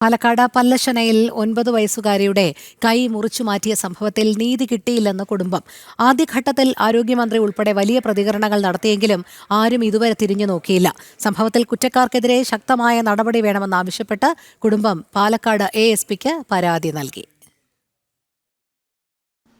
പാലക്കാട് പല്ലശനയിൽ ഒൻപത് വയസ്സുകാരിയുടെ കൈ മുറിച്ചു മാറ്റിയ സംഭവത്തിൽ നീതി കിട്ടിയില്ലെന്ന് കുടുംബം. ആദ്യഘട്ടത്തിൽ ആരോഗ്യമന്ത്രി ഉൾപ്പെടെ വലിയ പ്രതികരണങ്ങൾ നടത്തിയെങ്കിലും ആരും ഇതുവരെ തിരിഞ്ഞു നോക്കിയില്ല. സംഭവത്തിൽ കുറ്റക്കാർക്കെതിരെ ശക്തമായ നടപടി വേണമെന്നാവശ്യപ്പെട്ട് കുടുംബം പാലക്കാട് എ എസ് പിക്ക് പരാതി നൽകി.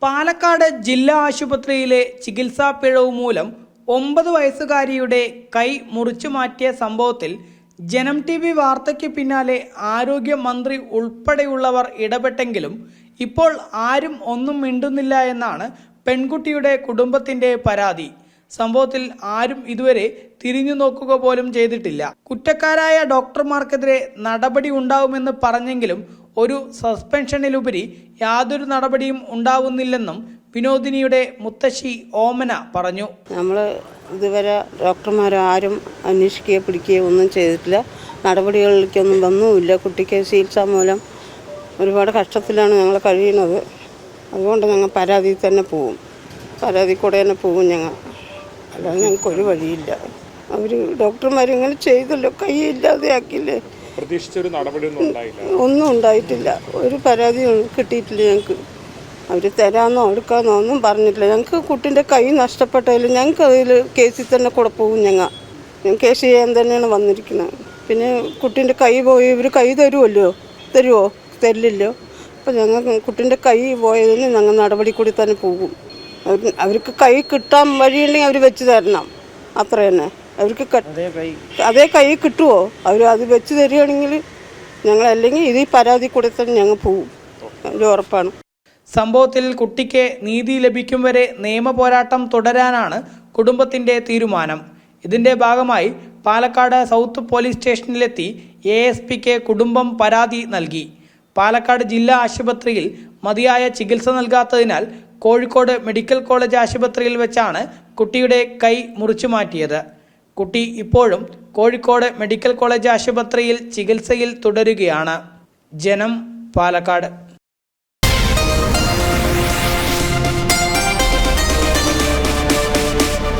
പാലക്കാട് ജില്ലാ ആശുപത്രിയിലെ ചികിത്സാ പിഴവ് മൂലം ഒമ്പത് വയസ്സുകാരിയുടെ കൈ മുറിച്ചു മാറ്റിയ സംഭവത്തിൽ ജനം ടി വി വാർത്തയ്ക്ക് പിന്നാലെ ആരോഗ്യമന്ത്രി ഉൾപ്പെടെയുള്ളവർ ഇടപെട്ടെങ്കിലും ഇപ്പോൾ ആരും ഒന്നും മിണ്ടുന്നില്ല എന്നാണ് പെൺകുട്ടിയുടെ കുടുംബത്തിന്റെ പരാതി. സംഭവത്തിൽ ആരും ഇതുവരെ തിരിഞ്ഞു നോക്കുക പോലും ചെയ്തിട്ടില്ല. കുറ്റക്കാരായ ഡോക്ടർമാർക്കെതിരെ നടപടി ഉണ്ടാവുമെന്ന് പറഞ്ഞെങ്കിലും ഒരു സസ്പെൻഷനിലുപരി യാതൊരു നടപടിയും ഉണ്ടാവുന്നില്ലെന്നും വിനോദിനിയുടെ മുത്തശ്ശി ഓമന പറഞ്ഞു നമ്മൾ ഇതുവരെ ഡോക്ടർമാരോ ആരും അന്വേഷിക്കുകയോ പിടിക്കുകയോ ഒന്നും ചെയ്തിട്ടില്ല. നടപടികളിലേക്കൊന്നും വന്നുമില്ല. കുട്ടിക്ക് ചികിത്സ മൂലം ഒരുപാട് കഷ്ടത്തിലാണ് ഞങ്ങൾ കഴിയുന്നത്. അതുകൊണ്ട് ഞങ്ങൾ പരാതി തന്നെ പോവും. പരാതി കൂടെ തന്നെ പോവും ഞങ്ങൾ. അല്ലാതെ ഞങ്ങൾക്കൊരു വഴിയില്ല. അവർ ഡോക്ടർമാർ ഇങ്ങനെ ചെയ്തല്ലോ. കൈ ഇല്ലാതെയാക്കില്ലേ പ്രതീക്ഷിച്ചൊരു നടപടിയൊന്നും ഉണ്ടായില്ല. ഒന്നും ഉണ്ടായിട്ടില്ല. ഒരു പരാതി കിട്ടിയിട്ടില്ല ഞങ്ങൾക്ക്. അവർ തരാമെന്നോ എടുക്കാമെന്നോ ഒന്നും പറഞ്ഞിട്ടില്ല. ഞങ്ങൾക്ക് കുട്ടിന്റെ കൈ നഷ്ടപ്പെട്ടതിൽ ഞങ്ങൾക്ക് അതിൽ കേസിൽ തന്നെ കൂടെ പോകും ഞങ്ങൾ ഞാൻ കേസ് ചെയ്യാൻ തന്നെയാണ് വന്നിരിക്കുന്നത്. പിന്നെ കുട്ടീന്റെ കൈ പോയി ഇവർ കൈ തരുമല്ലോ തരുമോ തരില്ലല്ലോ? അപ്പോൾ ഞങ്ങൾ കുട്ടീന്റെ കൈ പോയതിന് ഞങ്ങൾ നടപടി കൂടി തന്നെ പോകും. അവർ അവർക്ക് കൈ കിട്ടാൻ വഴിയുണ്ടെങ്കിൽ അവർ വെച്ച് തരണം. അത്ര തന്നെ. അവർക്ക് അതേ കൈ. കിട്ടുമോ അവർ അത് വെച്ച് തരികയാണെങ്കിൽ ഞങ്ങൾ അല്ലെങ്കിൽ ഇത് പരാതി കൂടെ തന്നെ ഞങ്ങൾ പോവും ഒരു ഉറപ്പാണ്. സംഭവത്തിൽ കുട്ടിക്ക് നീതി ലഭിക്കും വരെ നിയമ പോരാട്ടം തുടരാനാണ് കുടുംബത്തിന്റെ തീരുമാനം. ഇതിന്റെ ഭാഗമായി പാലക്കാട് സൗത്ത് പോലീസ് സ്റ്റേഷനിലെത്തി എ എസ് പിക്ക് കുടുംബം പരാതി നൽകി. പാലക്കാട് ജില്ലാ ആശുപത്രിയിൽ മതിയായ ചികിത്സ നൽകാത്തതിനാൽ കോഴിക്കോട് മെഡിക്കൽ കോളേജ് ആശുപത്രിയിൽ വെച്ചാണ് കുട്ടിയുടെ കൈ മുറിച്ചു മാറ്റിയത്. കുട്ടി ഇപ്പോഴും കോഴിക്കോട് മെഡിക്കൽ കോളേജ് ആശുപത്രിയിൽ ചികിത്സയിൽ തുടരുകയാണ്. ജനം പാലക്കാട്.